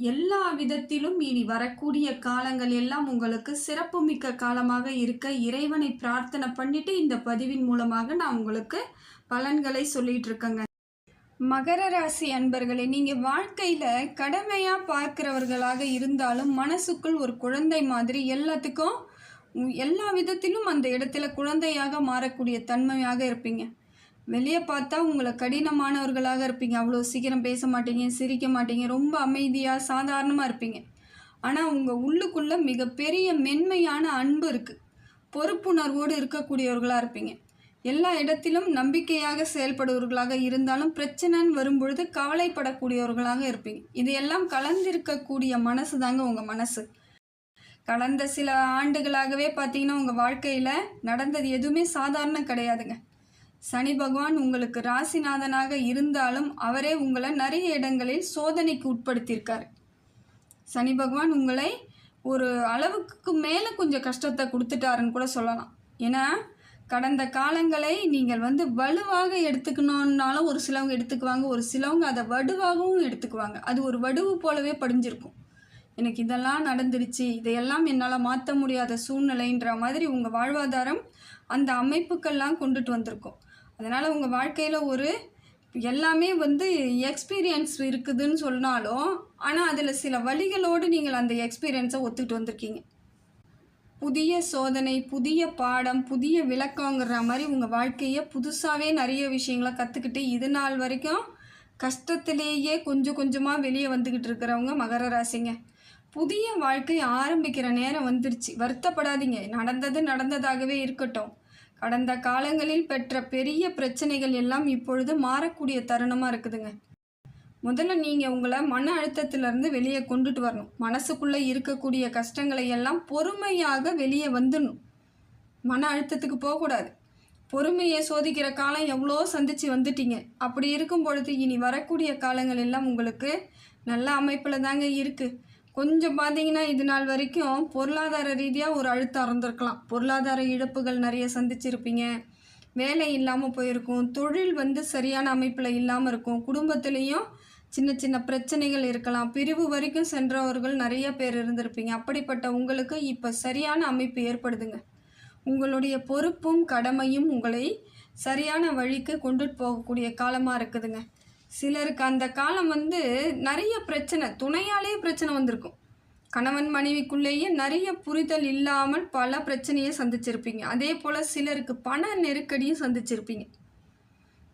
எல்லா விதத்திலும் இனி வரக்கூடிய காலங்கள் எல்லாம் உங்களுக்கு சிறப்புமிக்க காலமாக இருக்க இறைவனை பிரார்த்தனை பண்ணிட்டு இந்த பதிவின் மூலமாக நான் உங்களுக்கு பலன்களை சொல்லிட்டு இருக்கேங்க. மகர ராசி அன்பர்களே நீங்கள் வாழ்க்கையில் கடமையாக பார்க்கிறவர்களாக இருந்தாலும் மனசுக்குள் ஒரு குழந்தை மாதிரி எல்லாத்துக்கும் எல்லா விதத்திலும் அந்த இடத்துல குழந்தையாக மாறக்கூடிய தன்மையாக இருப்பீங்க. வெளியே பார்த்தா உங்களை கடினமானவர்களாக இருப்பீங்க. அவ்வளோ சீக்கிரம் பேச மாட்டீங்க சிரிக்க மாட்டீங்க. ரொம்ப அமைதியாக சாதாரணமாக இருப்பீங்க. ஆனால் உங்கள் உள்ளுக்குள்ளே மிகப்பெரிய மென்மையான அன்பு இருக்குது பொறுப்புணர்வோடு இருக்கக்கூடியவர்களாக இருப்பீங்க. எல்லா இடத்திலும் நம்பிக்கையாக செயல்படுவர்களாக இருந்தாலும் பிரச்சனைன்னு வரும்பொழுது கவலைப்படக்கூடியவர்களாக இருப்பீங்க. இதையெல்லாம் கலந்திருக்கக்கூடிய மனசு தாங்க உங்கள் மனசு. கடந்த சில ஆண்டுகளாகவே பார்த்தீங்கன்னா உங்கள் வாழ்க்கையில் நடந்தது எதுவுமே சாதாரணம் கிடையாதுங்க. சனி பகவான் உங்களுக்கு ராசிநாதனாக இருந்தாலும் அவரே உங்களை நிறைய இடங்களில் சோதனைக்கு உட்படுத்தியிருக்கார். சனி பகவான் உங்களை ஒரு அளவுக்கு மேலே கொஞ்சம் கஷ்டத்தை கொடுத்துட்டாருன்னு கூட சொல்லலாம். ஏன்னா கடந்த காலங்களை நீங்கள் வந்து வலுவாக எடுத்துக்கணுன்னாலும் ஒரு சிலவங்க எடுத்துக்குவாங்க ஒரு சிலவங்க அதை வடுவாகவும் எடுத்துக்குவாங்க. அது ஒரு வடுவு போலவே படிஞ்சிருக்கும். எனக்கு இதெல்லாம் நடந்துடுச்சு இதையெல்லாம் என்னால் மாற்ற முடியாத சூழ்நிலைன்ற மாதிரி உங்கள் வாழ்வாதாரம் அந்த அமைப்புக்கெல்லாம் கொண்டுட்டு வந்திருக்கோம். அதனால் உங்கள் வாழ்க்கையில் ஒரு எல்லாமே வந்து எக்ஸ்பீரியன்ஸ் இருக்குதுன்னு சொன்னாலும் ஆனால் அதில் சில வழிகளோடு நீங்கள் அந்த எக்ஸ்பீரியன்ஸை ஒத்துக்கிட்டு வந்திருக்கீங்க. புதிய சோதனை புதிய பாடம் புதிய விளக்கங்கிற மாதிரி உங்கள் வாழ்க்கையை புதுசாகவே நிறைய விஷயங்களை கற்றுக்கிட்டு இது நாள் வரைக்கும் கஷ்டத்திலேயே கொஞ்சம் கொஞ்சமாக வெளியே வந்துக்கிட்டு இருக்கிறவங்க மகர ராசிங்க. புதிய வாழ்க்கை ஆரம்பிக்கிற நேரம் வந்துருச்சு. வருத்தப்படாதீங்க. நடந்தது நடந்ததாகவே இருக்கட்டும். கடந்த காலங்களில் பெற்ற பெரிய பிரச்சனைகள் எல்லாம் இப்பொழுது மாறக்கூடிய தருணமாக இருக்குதுங்க. முதல்ல நீங்கள் உங்களை மன அழுத்தத்திலிருந்து வெளியே கொண்டுட்டு வரணும். மனசுக்குள்ளே இருக்கக்கூடிய கஷ்டங்களை எல்லாம் பொறுமையாக வெளியே வந்துடணும். மன அழுத்தத்துக்கு போகக்கூடாது. பொறுமையை சோதிக்கிற காலம் எவ்வளோ சந்தித்து வந்துட்டீங்க. அப்படி இருக்கும் பொழுது இனி வரக்கூடிய காலங்கள் எல்லாம் உங்களுக்கு நல்ல அமைப்பில் தாங்க இருக்குது கொஞ்சம் பார்த்தீங்கன்னா இது நாள் வரைக்கும் பொருளாதார ரீதியாக ஒரு அழுத்தம் இருந்திருக்கலாம் பொருளாதார இழப்புகள் நிறைய சந்திச்சிருப்பீங்க. வேலை இல்லாமல் போயிருக்கும். தொழில் வந்து சரியான அமைப்பில் இல்லாமல் இருக்கும். குடும்பத்துலேயும் சின்ன சின்ன பிரச்சனைகள் இருக்கலாம். பிரிவு வரைக்கும் சென்றவர்கள் நிறைய பேர் இருந்திருப்பீங்க. அப்படிப்பட்ட உங்களுக்கு இப்போ சரியான அமைப்பு ஏற்படுதுங்க. உங்களுடைய பொறுப்பும் கடமையும் உங்களை சரியான வழிக்கு கொண்டுட்டு போகக்கூடிய காலமாக இருக்குதுங்க. சிலருக்கு அந்த காலம் வந்து நிறைய பிரச்சனை துணையாலே பிரச்சனை வந்திருக்கும். கணவன் மனைவிக்குள்ளேயே நிறைய புரிதல் இல்லாமல் பல பிரச்சனையை சந்திச்சிருப்பீங்க. அதே போல் சிலருக்கு பண நெருக்கடியும் சந்திச்சிருப்பீங்க.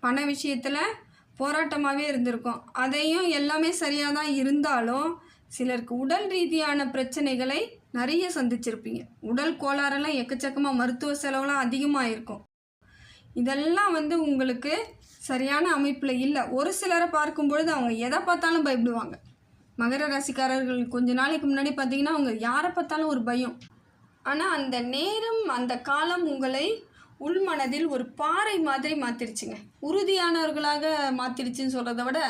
பண விஷயத்தில் போராட்டமாகவே இருந்திருக்கும். அதையும் எல்லாமே சரியாக தான் இருந்தாலும் சிலருக்கு உடல் ரீதியான பிரச்சனைகளை நிறைய சந்திச்சிருப்பீங்க. உடல் கோளாறெல்லாம் எக்கச்சக்கமாக மருத்துவ செலவுலாம் அதிகமாக இருக்கும் இதெல்லாம் வந்து உங்களுக்கு சரியான அமைப்பில் இல்லை. ஒரு சிலரை பார்க்கும் பொழுது அவங்க எதை பார்த்தாலும் பயப்படுவாங்க. மகர ராசிக்காரர்கள் கொஞ்ச நாளைக்கு முன்னாடி பார்த்தீங்கன்னா அவங்க யாரை பார்த்தாலும் ஒரு பயம். ஆனால் அந்த நேரம் அந்த காலம் உங்களை உள்மனதில் ஒரு பாறை மாதிரி மாற்றிருச்சுங்க உறுதியானவர்களாக மாற்றிருச்சுன்னு சொல்கிறத விட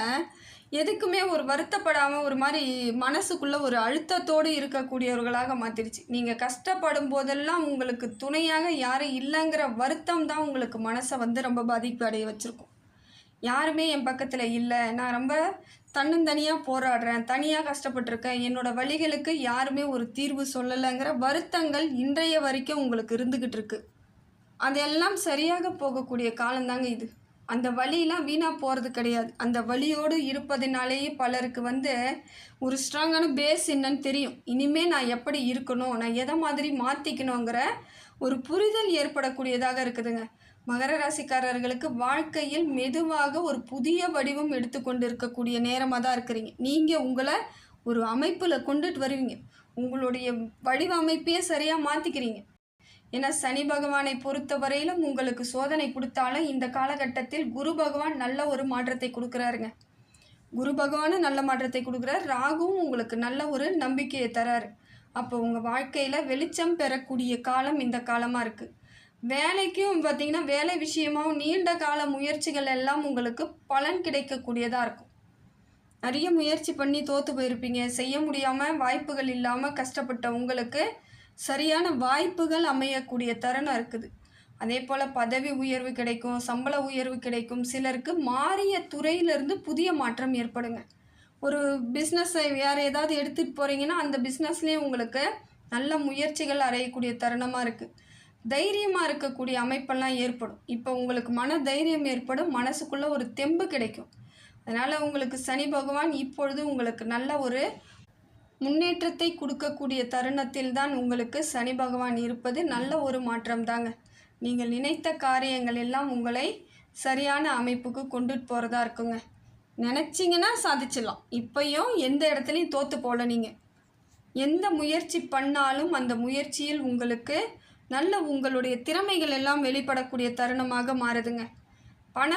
எதுக்குமே ஒரு வருத்தப்படாமல் ஒரு மாதிரி மனசுக்குள்ளே ஒரு அழுத்தத்தோடு இருக்கக்கூடியவர்களாக மாற்றிருச்சு நீங்கள் கஷ்டப்படும் போதெல்லாம் உங்களுக்கு துணையாக யாரும் இல்லைங்கிற வருத்தம் தான் உங்களுக்கு மனசை வந்து ரொம்ப பாதிப்பு அடைய வச்சுருக்கும் யாருமே என் பக்கத்தில் இல்லை. நான் ரொம்ப தன்னந்தனியாக போராடுறேன். தனியாக கஷ்டப்பட்டிருக்கேன். என்னோட வழிகளுக்கு யாருமே ஒரு தீர்வு சொல்லலைங்கிற வருத்தங்கள் இன்றைய வரைக்கும் உங்களுக்கு இருந்துக்கிட்டு இருக்கு. அதெல்லாம் சரியாக போகக்கூடிய காலம்தாங்க இது. அந்த வழியெலாம் வீணாக போகிறது கிடையாது. அந்த வழியோடு இருப்பதினாலேயே பலருக்கு வந்து ஒரு ஸ்ட்ராங்கான பேஸ் என்னன்னு தெரியும். இனிமே நான் எப்படி இருக்கணும்? நான் எதை மாதிரி மாற்றிக்கணுங்கிற ஒரு புரிதல் ஏற்படக்கூடியதாக இருக்குதுங்க. மகர ராசிக்காரர்களுக்கு வாழ்க்கையில் மெதுவாக ஒரு புதிய வடிவம் எடுத்துக்கொண்டு இருக்கக்கூடிய நேரமாக தான் இருக்கிறீங்க. நீங்கள் உங்களை ஒரு அமைப்பில் கொண்டுட்டு வருவீங்க. உங்களுடைய வடிவமைப்பையே சரியாக மாற்றிக்கிறீங்க ஏன்னா சனி பகவானை பொறுத்த வரையிலும் உங்களுக்கு சோதனை கொடுத்தாலும் இந்த காலகட்டத்தில் குரு பகவான் நல்ல ஒரு மாற்றத்தை கொடுக்குறாருங்க. குரு பகவானும் நல்ல மாற்றத்தை கொடுக்குறார். ராகுவும் உங்களுக்கு நல்ல ஒரு நம்பிக்கையை தராரு. அப்போ உங்கள் வாழ்க்கையில் வெளிச்சம் பெறக்கூடிய காலம் இந்த காலமாக இருக்குது வேலைக்கும் பார்த்திங்கன்னா வேலை விஷயமாவும் நீண்ட கால முயற்சிகள் எல்லாம் உங்களுக்கு பலன் கிடைக்கக்கூடியதாக இருக்கும். நிறைய முயற்சி பண்ணி தோற்று போயிருப்பீங்க. செய்ய முடியாமல் வாய்ப்புகள் இல்லாமல் கஷ்டப்பட்ட உங்களுக்கு சரியான வாய்ப்புகள் அமையக்கூடிய தருணம் இருக்குது. அதே போல் பதவி உயர்வு கிடைக்கும் சம்பள உயர்வு கிடைக்கும். சிலருக்கு மாறிய துறையிலிருந்து புதிய மாற்றம் ஏற்படுங்க. ஒரு பிஸ்னஸை வேறு ஏதாவது எடுத்துகிட்டு போகிறீங்கன்னா அந்த பிஸ்னஸ்லேயும் உங்களுக்கு நல்ல முயற்சிகள் அடையக்கூடிய தருணமாக இருக்குது தைரியமாக இருக்கக்கூடிய அமைப்பெல்லாம் ஏற்படும். இப்போ உங்களுக்கு மன தைரியம் ஏற்படும். மனசுக்குள்ளே ஒரு தெம்பு கிடைக்கும். அதனால் உங்களுக்கு சனி பகவான் இப்பொழுது உங்களுக்கு நல்ல ஒரு முன்னேற்றத்தை கொடுக்கக்கூடிய தருணத்தில் தான் உங்களுக்கு சனி பகவான் இருப்பது. நல்ல ஒரு மாற்றம் தாங்க. நீங்கள் நினைத்த காரியங்கள் எல்லாம் உங்களை சரியான அமைப்புக்கு கொண்டுட்டு போகிறதா இருக்குங்க. நினச்சிங்கன்னா சாதிச்சிடலாம். இப்பையும் எந்த இடத்துலையும் தோற்று போகல நீங்கள் எந்த முயற்சி பண்ணாலும் அந்த முயற்சியில் உங்களுக்கு நல்ல உங்களுடைய திறமைகள் எல்லாம் வெளிப்படக்கூடிய தருணமாக மாறுதுங்க. பண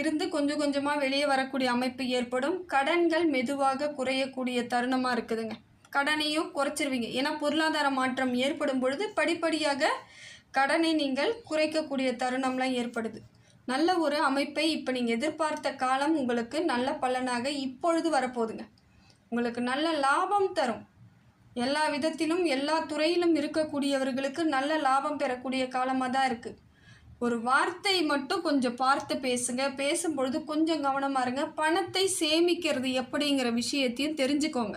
இருந்து கொஞ்சம் கொஞ்சமாக வெளியே வரக்கூடிய அமைப்பு ஏற்படும். கடன்கள் மெதுவாக குறையக்கூடிய தருணமாக இருக்குதுங்க. கடனையும் குறைச்சிருவீங்க. ஏன்னா பொருளாதார மாற்றம் ஏற்படும் பொழுது படிப்படியாக கடனை நீங்கள் குறைக்கக்கூடிய தருணம்லாம் ஏற்படுது. நல்ல ஒரு அமைப்பை இப்போ நீங்கள் எதிர்பார்த்த காலம் உங்களுக்கு நல்ல பலனாக இப்பொழுது வரப்போகுதுங்க. உங்களுக்கு நல்ல லாபம் தரும். எல்லா விதத்திலும் எல்லா துறையிலும் இருக்கக்கூடியவர்களுக்கு நல்ல லாபம் பெறக்கூடிய காலமாக தான் இருக்குது ஒரு வார்த்தை மட்டும் கொஞ்சம் பார்த்து பேசுங்க. பேசும்பொழுது கொஞ்சம் கவனமாக இருங்க. பணத்தை சேமிக்கிறது எப்படிங்கிற விஷயத்தையும் தெரிஞ்சுக்கோங்க.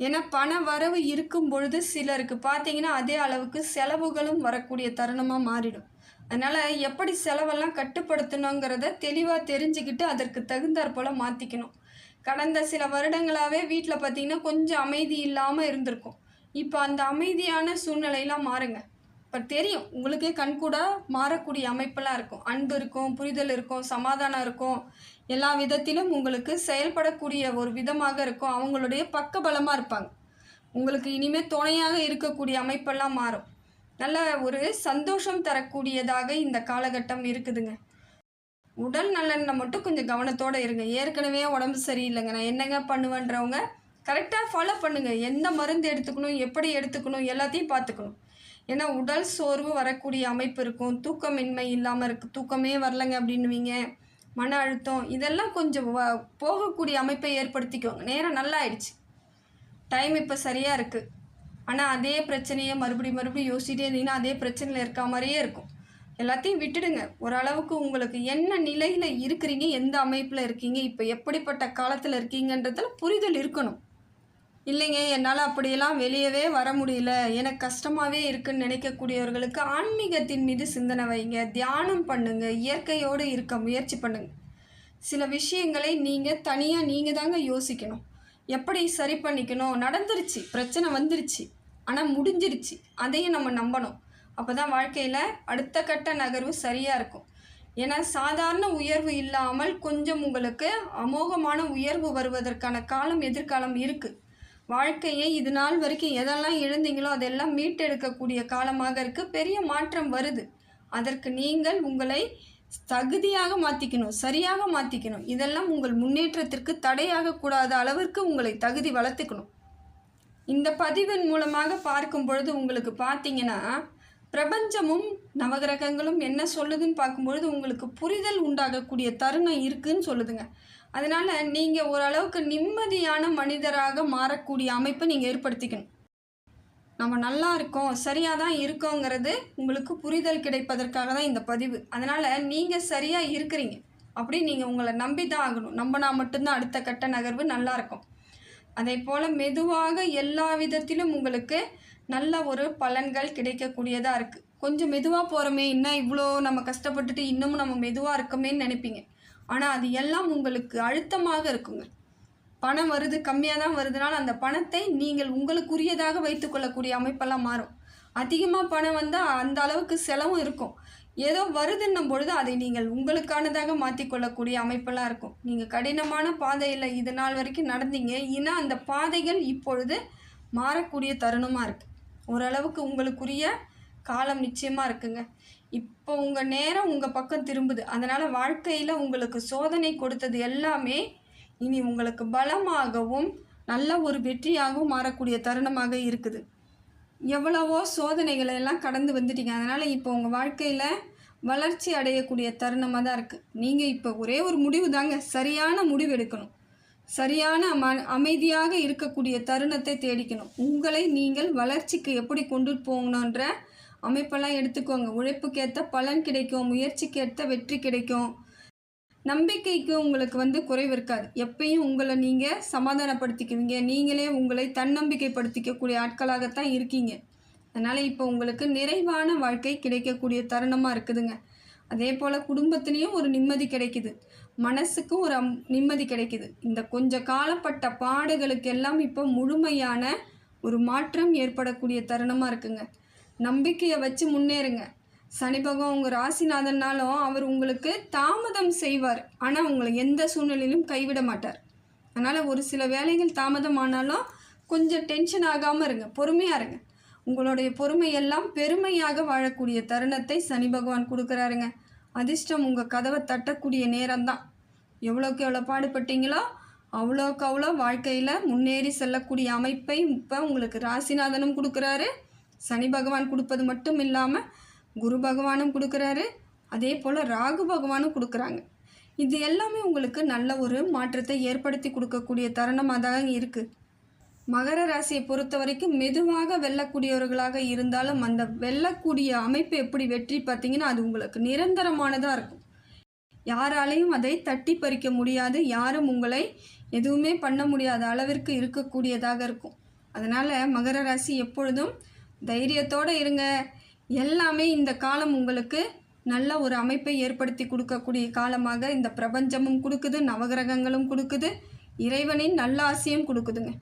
ஏன்னா பண வரவு இருக்கும் பொழுது சிலருக்கு பார்த்தீங்கன்னா அதே அளவுக்கு செலவுகளும் வரக்கூடிய தருணமாக மாறிடும். அதனால் எப்படி செலவெல்லாம் கட்டுப்படுத்தணுங்கிறத தெளிவாக தெரிஞ்சுக்கிட்டு அதற்கு தகுந்தாற் போல் மாற்றிக்கணும் கடந்த சில வருடங்களாகவே வீட்டில் பார்த்தீங்கன்னா கொஞ்சம் அமைதி இல்லாமல் இருந்திருக்கும். இப்போ அந்த அமைதியான சூழ்நிலையெல்லாம் மாறுங்க. இப்போ தெரியும் உங்களுக்கே கண்கூட மாறக்கூடிய அமைப்பெல்லாம் இருக்கும். அன்பு இருக்கும் புரிதல் இருக்கும் சமாதானம் இருக்கும். எல்லா விதத்திலும் உங்களுக்கு செயல்படக்கூடிய ஒரு விதமாக இருக்கும். அவங்களுடைய பக்கபலமாக இருப்பாங்க. உங்களுக்கு இனிமேல் துணையாக இருக்கக்கூடிய அமைப்பெல்லாம் மாறும். நல்ல ஒரு சந்தோஷம் தரக்கூடியதாக இந்த காலகட்டம் இருக்குதுங்க. உடல் நலனில் மட்டும் கொஞ்சம் கவனத்தோடு இருங்க. ஏற்கனவே உடம்பு சரியில்லைங்க. நான் என்னங்க பண்ணுவேன்றவங்க கரெக்டாக ஃபாலோ பண்ணுங்கள் எந்த மருந்து எடுத்துக்கணும் எப்படி எடுத்துக்கணும் எல்லாத்தையும் பார்த்துக்கணும். ஏன்னா உடல் சோர்வு வரக்கூடிய அமைப்பு இருக்கும். தூக்கமின்மை இல்லாமல் இருக்குது தூக்கமே வரலைங்க அப்படின்னுவீங்க. மன அழுத்தம் இதெல்லாம் கொஞ்சம் வ போகக்கூடிய அமைப்பை ஏற்படுத்திக்கோங்க. நேரம் நல்லா ஆயிடுச்சு டைம் இப்போ சரியாக இருக்குது ஆனால் அதே பிரச்சனையை மறுபடியும் மறுபடியும் யோசிச்சிட்டே இருந்தீங்கன்னா அதே பிரச்சனையில் இருக்க மாதிரியே இருக்கும். எல்லாத்தையும் விட்டுடுங்க. ஓரளவுக்கு உங்களுக்கு என்ன நிலையில் இருக்கிறீங்க எந்த அமைப்பில் இருக்கீங்க இப்போ எப்படிப்பட்ட காலத்தில் இருக்கீங்கன்றதில் புரிதல் இருக்கணும். இல்லைங்க என்னால் அப்படியெல்லாம் வெளியவே வர முடியல. எனக்கு கஷ்டமாகவே இருக்குன்னு நினைக்கக்கூடியவர்களுக்கு ஆன்மீகத்தின் மீது சிந்தனை வைங்க. தியானம் பண்ணுங்க. இயற்கையோடு இருக்க முயற்சி பண்ணுங்க. சில விஷயங்களை நீங்கள் தனியாக நீங்கள் தாங்க யோசிக்கணும். எப்படி சரி பண்ணிக்கணும்? நடந்துருச்சு. பிரச்சனை வந்துருச்சு. ஆனால் முடிஞ்சிருச்சு. அதையும் நம்ம நம்பணும். அப்போ தான் வாழ்க்கையில் அடுத்த கட்ட நகர்வு சரியாக இருக்கும். ஏன்னா சாதாரண உயர்வு இல்லாமல் கொஞ்சம் உங்களுக்கு அமோகமான உயர்வு வருவதற்கான காலம் எதிர்காலம் இருக்குது வாழ்க்கையை இது நாள் வரைக்கும் எதெல்லாம் எழுந்தீங்களோ அதெல்லாம் மீட்டெடுக்கக்கூடிய காலமாக இருக்குது பெரிய மாற்றம் வருது. அதற்கு நீங்கள் உங்களை தகுதியாக மாற்றிக்கணும் சரியாக மாற்றிக்கணும் இதெல்லாம் உங்கள் முன்னேற்றத்திற்கு தடையாக கூடாத அளவிற்கு உங்களை தகுதி வளர்த்துக்கணும். இந்த பதிவின் மூலமாக பார்க்கும் பொழுது உங்களுக்கு பார்த்தீங்கன்னா பிரபஞ்சமும் நவகிரகங்களும் என்ன சொல்லுதுன்னு பார்க்கும்பொழுது உங்களுக்கு புரிதல் உண்டாகக்கூடிய தருணம் இருக்குதுன்னு சொல்லுதுங்க. அதனால் நீங்கள் ஓரளவுக்கு நிம்மதியான மனிதராக மாறக்கூடிய அமைப்பை நீங்கள் ஏற்படுத்திக்கணும். நம்ம நல்லா இருக்கோம் சரியாக தான் இருக்கோங்கிறது உங்களுக்கு புரிதல் கிடைப்பதற்காக தான் இந்த பதிவு. அதனால் நீங்கள் சரியாக இருக்கிறீங்க. அப்படி நீங்கள் உங்களை நம்பி தான் ஆகணும். நம்பினா மட்டும்தான் அடுத்த கட்ட நகர்வு நல்லாயிருக்கும் அதே போல் மெதுவாக எல்லா விதத்திலும் உங்களுக்கு நல்ல ஒரு பலன்கள் கிடைக்கக்கூடியதாக இருக்குது கொஞ்சம் மெதுவாக போகிறோமே இன்னும் இவ்வளோ நம்ம கஷ்டப்பட்டுட்டு இன்னமும் நம்ம மெதுவாக இருக்கோமேன்னு நினைப்பீங்க. ஆனால் அது எல்லாம் உங்களுக்கு அழுத்தமாக இருக்குங்க. பணம் வருது கம்மியாக தான் வருதுனால அந்த பணத்தை நீங்கள் உங்களுக்குரியதாக வைத்துக்கொள்ளக்கூடிய அமைப்பெல்லாம் மாறும். அதிகமாக பணம் வந்தால் அந்த அளவுக்கு செலவும் இருக்கும். ஏதோ வருதுன்னும் பொழுது அதை நீங்கள் உங்களுக்கானதாக மாற்றிக்கொள்ளக்கூடிய அமைப்பெல்லாம் இருக்கும். நீங்கள் கடினமான பாதையில் இது நாள் வரைக்கும் நடந்தீங்க. ஏன்னா அந்த பாதைகள் இப்பொழுது மாறக்கூடிய தருணமாக இருக்குது ஓரளவுக்கு உங்களுக்குரிய காலம் நிச்சயமாக இருக்குங்க. இப்போ உங்கள் நேரம் உங்கள் பக்கம் திரும்புது. அதனால் வாழ்க்கையில் உங்களுக்கு சோதனை கொடுத்தது எல்லாமே இனி உங்களுக்கு பலமாகவும் நல்ல ஒரு வெற்றியாகவும் மாறக்கூடிய தருணமாக இருக்குது. எவ்வளவோ சோதனைகளை எல்லாம் கடந்து வந்துட்டீங்க. அதனால் இப்போ உங்கள் வாழ்க்கையில் வளர்ச்சி அடையக்கூடிய தருணமாக தான் இருக்குது நீங்கள் இப்போ ஒரே ஒரு முடிவு தாங்க சரியான முடிவு எடுக்கணும். சரியான ம அமைதியாக இருக்கக்கூடிய தருணத்தை தேடிக்கணும். உங்களை நீங்கள் வளர்ச்சிக்கு எப்படி கொண்டு போகணுன்ற அமைப்பெல்லாம் எடுத்துக்கோங்க. உழைப்புக்கேற்ற பலன் கிடைக்கும் முயற்சிக்கேற்ற வெற்றி கிடைக்கும். நம்பிக்கைக்கு உங்களுக்கு வந்து குறைவு இருக்காது. எப்பயும் உங்களை நீங்கள் சமாதானப்படுத்திக்குவீங்க. நீங்களே உங்களை தன்னம்பிக்கைப்படுத்திக்கக்கூடிய ஆட்களாகத்தான் இருக்கீங்க. அதனால் இப்போ உங்களுக்கு நிறைவான வாழ்க்கை கிடைக்கக்கூடிய தருணமாக இருக்குதுங்க. அதே போல் குடும்பத்துலேயும் ஒரு நிம்மதி கிடைக்குது. மனசுக்கும் ஒரு அம் நிம்மதி கிடைக்குது. இந்த கொஞ்ச காலப்பட்ட பாடுகளுக்கெல்லாம் இப்போ முழுமையான ஒரு மாற்றம் ஏற்படக்கூடிய தருணமாக இருக்குங்க. நம்பிக்கையை வச்சு முன்னேறுங்க. சனி பகவான் உங்கள் ராசிநாதன்னாலும் அவர் உங்களுக்கு தாமதம் செய்வார். ஆனால் உங்களை எந்த சூழ்நிலையிலும் கைவிட மாட்டார். அதனால் ஒரு சில வேலைகள் தாமதம் ஆனாலும் கொஞ்சம் டென்ஷன் ஆகாமல் இருங்க. பொறுமையாக இருங்க. உங்களுடைய பொறுமையெல்லாம் பெருமையாக வாழக்கூடிய தருணத்தை சனி பகவான் கொடுக்குறாருங்க. அதிர்ஷ்டம் உங்கள் கதவை தட்டக்கூடிய நேரம்தான். எவ்வளோக்கு எவ்வளோ பாடுபட்டீங்களோ அவ்வளோக்கு அவ்வளோ வாழ்க்கையில் முன்னேறி செல்லக்கூடிய அமைப்பை இப்போ உங்களுக்கு ராசிநாதனும் கொடுக்குறாரு. சனி பகவான் கொடுப்பது மட்டும் இல்லாமல் குரு பகவானும் கொடுக்குறாரு. அதே போல் ராகு பகவானும் கொடுக்குறாங்க. இது எல்லாமே உங்களுக்கு நல்ல ஒரு மாற்றத்தை ஏற்படுத்தி கொடுக்கக்கூடிய தருணமாக தான் இருக்குது மகர ராசியை பொறுத்த வரைக்கும் மெதுவாக வெல்லக்கூடியவர்களாக இருந்தாலும் அந்த வெல்லக்கூடிய அமைப்பு எப்படி வெற்றி பார்த்தீங்கன்னா அது உங்களுக்கு நிரந்தரமானதாக இருக்கும். யாராலையும் அதை தட்டி பறிக்க முடியாது. யாரும் உங்களை எதுவுமே பண்ண முடியாத அளவிற்கு இருக்கக்கூடியதாக இருக்கும். அதனால் மகர ராசி எப்பொழுதும் தைரியத்தோடு இருங்க. எல்லாமே இந்த காலம் உங்களுக்கு நல்ல ஒரு அமைப்பை ஏற்படுத்தி கொடுக்கக்கூடிய காலமாக இந்த பிரபஞ்சமும் கொடுக்குது நவகிரகங்களும் கொடுக்குது இறைவனின் நல்ல ஆசையும் கொடுக்குதுங்க.